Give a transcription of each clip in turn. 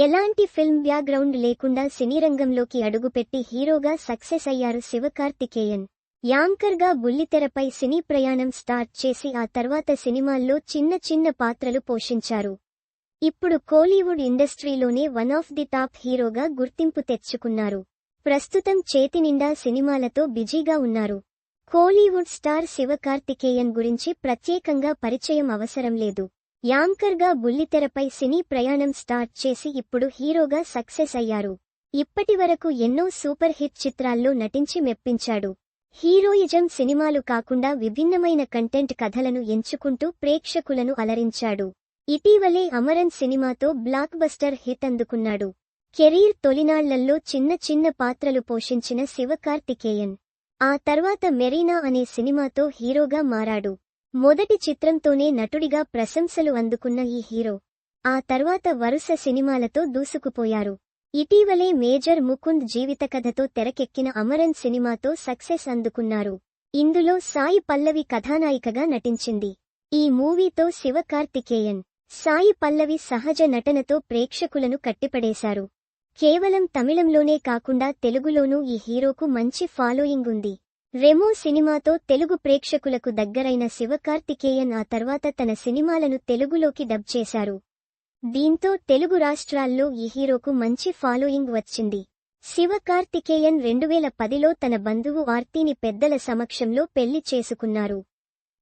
ఎలాంటి film background లేకుండా సినీరంగంలోకి అడుగుపెట్టి హీరోగా సక్సెస్ అయ్యారు శివకార్తికేయన్ యాంకర్గా బుల్లితెరపై సినీ ప్రయాణం స్టార్ట్ చేసి ఆ తర్వాత సినిమాల్లో చిన్న చిన్న పాత్రలు పోషించారు. ఇప్పుడు కోలీవుడ్ ఇండస్ట్రీలోనే వన్ ఆఫ్ ది టాప్ హీరోగా గుర్తింపు తెచ్చుకున్నారు. ప్రస్తుతం చేతినిండా సినిమాలతో బిజీగా ఉన్నారు. కోలీవుడ్ స్టార్ శివకార్తికేయన్ గురించి ప్రత్యేకంగా పరిచయం అవసరం లేదు. యాంకర్గా బుల్లితెరపై సినీ ప్రయాణం స్టార్ట్ చేసి ఇప్పుడు హీరోగా సక్సెస్ అయ్యారు. ఇప్పటివరకు ఎన్నో సూపర్ హిట్ చిత్రాల్లో నటించి మెప్పించాడు. హీరోయిజం సినిమాలు కాకుండా విభిన్నమైన కంటెంట్ కథలను ఎంచుకుంటూ ప్రేక్షకులను అలరించాడు. ఇటీవలే అమరన్ సినిమాతో బ్లాక్ బస్టర్ హిట్ అందుకున్నాడు. కెరీర్ తొలినాళ్ళల్లో చిన్న చిన్న పాత్రలు పోషించిన శివకార్తికేయన్ ఆ తర్వాత మెరీనా అనే సినిమాతో హీరోగా మారాడు. మొదటి చిత్రంతోనే నటుడిగా ప్రశంసలు అందుకున్న ఈ హీరో. ఆ తర్వాత వరుస సినిమాలతో దూసుకుపోయారు. ఇటీవలే మేజర్ ముకుంద్ జీవితకథతో తెరకెక్కిన అమరన్ సినిమాతో సక్సెస్ అందుకున్నారు. ఇందులో సాయి పల్లవి కథానాయికగా నటించింది. ఈ మూవీతో శివకార్తికేయన్ సాయి పల్లవి సహజ నటనతో ప్రేక్షకులను కట్టిపడేశారు. కేవలం తమిళంలోనే కాకుండా తెలుగులోనూ ఈ హీరోకు మంచి ఫాలోయింగ్ ఉంది. రెమో సినిమాతో తెలుగు ప్రేక్షకులకు దగ్గరైన శివకార్తికేయన్ ఆ తర్వాత తన సినిమాలను తెలుగులోకి డబ్ చేశారు. దీంతో తెలుగు రాష్ట్రాల్లో ఈ హీరోకు మంచి ఫాలోయింగ్ వచ్చింది. శివకార్తికేయన్ రెండువేల పదిలో తన బంధువు ఆర్తిని పెద్దల సమక్షంలో పెళ్ళి చేసుకున్నారు.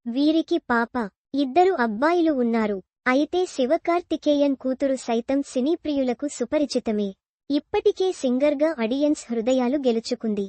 వీరికి పాప ఇద్దరు అబ్బాయిలు ఉన్నారు. అయితే శివకార్తికేయన్ కూతురు సైతం సినీ ప్రియులకు సుపరిచితమే. ఇప్పటికే సింగర్గా అడియన్స్ హృదయాలు గెలుచుకుంది.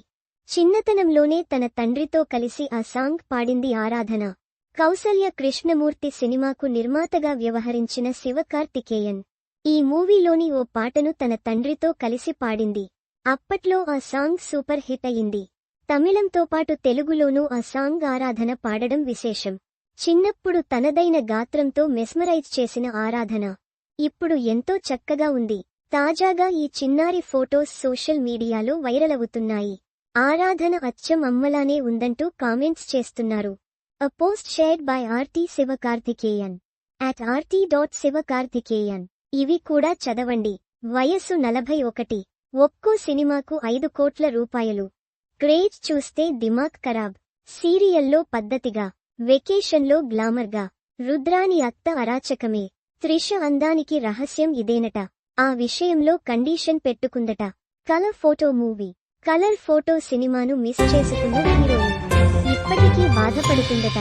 చిన్నతనంలోనే తన తండ్రితో కలిసి ఆ సాంగ్ పాడింది ఆరాధన. కౌసల్య కృష్ణమూర్తి సినిమాకు నిర్మాతగా వ్యవహరించిన శివకార్తికేయన్ ఈ మూవీలోని ఓ పాటను తన తండ్రితో కలిసి పాడింది. అప్పట్లో ఆ సాంగ్ సూపర్ హిట్ అయింది. తమిళంతో పాటు తెలుగులోనూ ఆ సాంగ్ ఆరాధన పాడడం విశేషం. చిన్నప్పుడు తనదైన గాత్రంతో మెస్మరైజ్ చేసిన ఆరాధన. ఇప్పుడు ఎంతో చక్కగా ఉంది. తాజాగా ఈ చిన్నారి ఫోటోస్ సోషల్ మీడియాలో వైరల్ అవుతున్నాయి. ఆరాధన అచ్చం అమ్మలానే ఉందంటూ కామెంట్స్ చేస్తున్నారు. A post shared by RT Sivakarthikeyan. At RT dot Sivakarthikeyan. ఇవి కూడా చదవండి. వయస్సు నలభై ఒకటి. ఒక్కో సినిమాకు ఐదు కోట్ల రూపాయలు. క్రేజ్ చూస్తే దిమాక్ ఖరాబ్. సీరియల్లో పద్ధతిగా. వెకేషన్లో గ్లామర్గా. రుద్రాని అత్త అరాచకమే. త్రిష అందానికి రహస్యం ఇదేనట. ఆ విషయంలో condition పెట్టుకుందట. Colour photo movie. Colour photo సినిమాను మిస్ చేసుకున్న హీరోయిన్. ఇప్పటికీ బాధపడుతుందట.